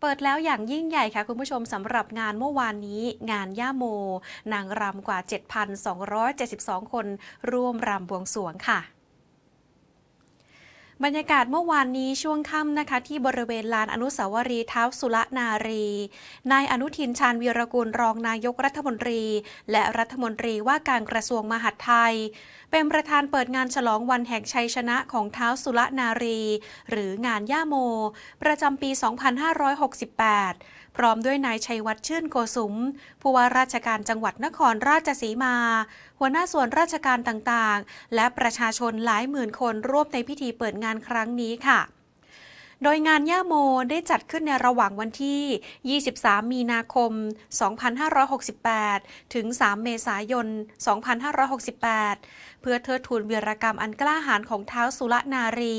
เปิดแล้วอย่างยิ่งใหญ่ค่ะคุณผู้ชมสำหรับงานเมื่อวานนี้ งานย่าโม นางรำกว่า 7,272 คน ร่วมรำบวงสรวงค่ะ บรรยากาศเมื่อวานนี้ช่วงค่ำนะคะ ที่บริเวณลานอนุสาวรีย์เท้าสุรนารี นายอนุทินชาญวีรกุลรองนายกรัฐมนตรี และรัฐมนตรีว่าการกระทรวงมหาดไทย เป็นประธานเปิดงานฉลองวันแห่งชัยชนะของเท้าสุรนารี หรืองานย่าโม ประจำปี 2568 พร้อมด้วยนายชัยวัฒน์ชื่นโกสุมผู้ว่าราชการจังหวัดนครราชสีมา หัวหน้าส่วนราชการต่างๆ และประชาชนหลายหมื่นคนร่วมในพิธีเปิดงานครั้งนี้ค่ะโดยงานย่าโมได้จัดขึ้นในระหว่างวันที่ 23 มีนาคม 2568 ถึง 3 เมษายน 2568 เพื่อเทิดทูนวีรกรรมอันกล้าหาญของเท้าสุรนารี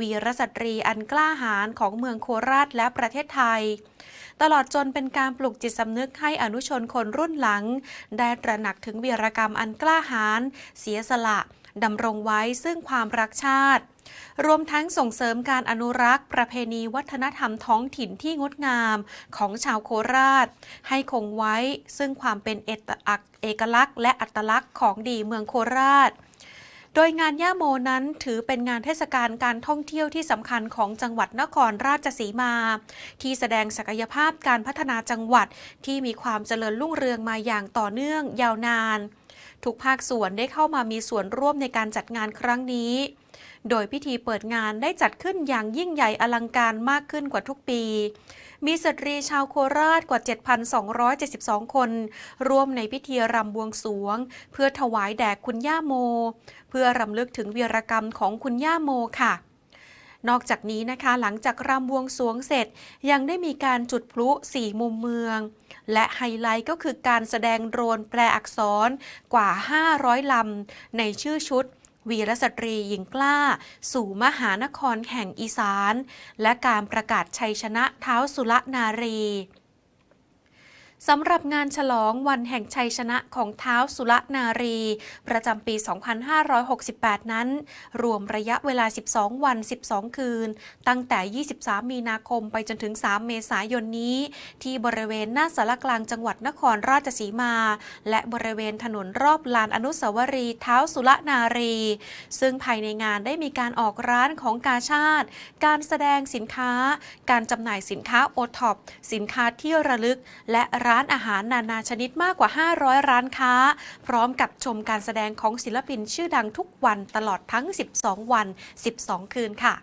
วีรสตรีอันกล้าหาญของเมืองโคราชและประเทศไทย ตลอดจนเป็นการปลุกจิตสำนึกให้อนุชนคนรุ่นหลัง ได้ตระหนักถึงวีรกรรมอันกล้าหาญเสียสละ ดำรงไว้ซึ่งความรักชาติ รวมทั้งส่งเสริมการอนุรักษ์ ประเพณีวัฒนธรรมท้องถิ่นที่งดงามของชาวโคราช ให้คงไว้ซึ่งความเป็นเอกอักเอกลักษณ์ และอัตลักษณ์ของดีเมืองโคราชโดยงานย่าโมนั้นถือเป็นงานเทศกาลการท่องเที่ยวที่สำคัญของจังหวัดนครราชสีมา ที่แสดงศักยภาพการพัฒนาจังหวัดที่มีความเจริญรุ่งเรืองมาอย่างต่อเนื่องยาวนาน ทุกภาคส่วนได้เข้ามามีส่วนร่วมในการจัดงานครั้งนี้ โดยพิธีเปิดงานได้จัดขึ้นอย่างยิ่งใหญ่อลังการมากขึ้นกว่าทุกปี มีสตรีชาวโคราชกว่า 7,272 คน ร่วมในพิธีรำบวงสวง เพื่อถวายแด่คุณย่าโม เพื่อรำลึกถึงวีรกรรมของคุณย่าโมค่ะ นอกจากนี้นะคะหลังจากรำบวงสวงเสร็จ ยังได้มีการจุดพลุสี่มุมเมือง และไฮไลท์ก็คือการแสดงโดรนแปลอักษรกว่า 500 ลำในชื่อชุดวีรสตรีหญิงกล้า สู่มหานครแห่งอีสาน และการประกาศชัยชนะเท้าสุรนารี สำหรับงานฉลองวันแห่งชัยชนะของเท้าสุรนารี ประจำปี 2568 นั้น รวมระยะเวลา 12 วัน 12 คืน ตั้งแต่ 23 มีนาคมไปจนถึง 3 เมษายนนี้ ที่บริเวณหน้าสารกลางจังหวัดนครราชสีมา และบริเวณถนนรอบลานอนุสาวรีย์เท้าสุรนารี ซึ่งภายในงานได้มีการออกร้านของกาชาติ การแสดงสินค้า การจำหน่ายสินค้าโอท็อปสินค้าที่ระลึกและร้านอาหารนานาชนิดมากกว่า 500 ร้านค้า พร้อมกับชมการแสดงของศิลปินชื่อดังทุกวันตลอดทั้ง 12 วัน 12 คืนค่ะ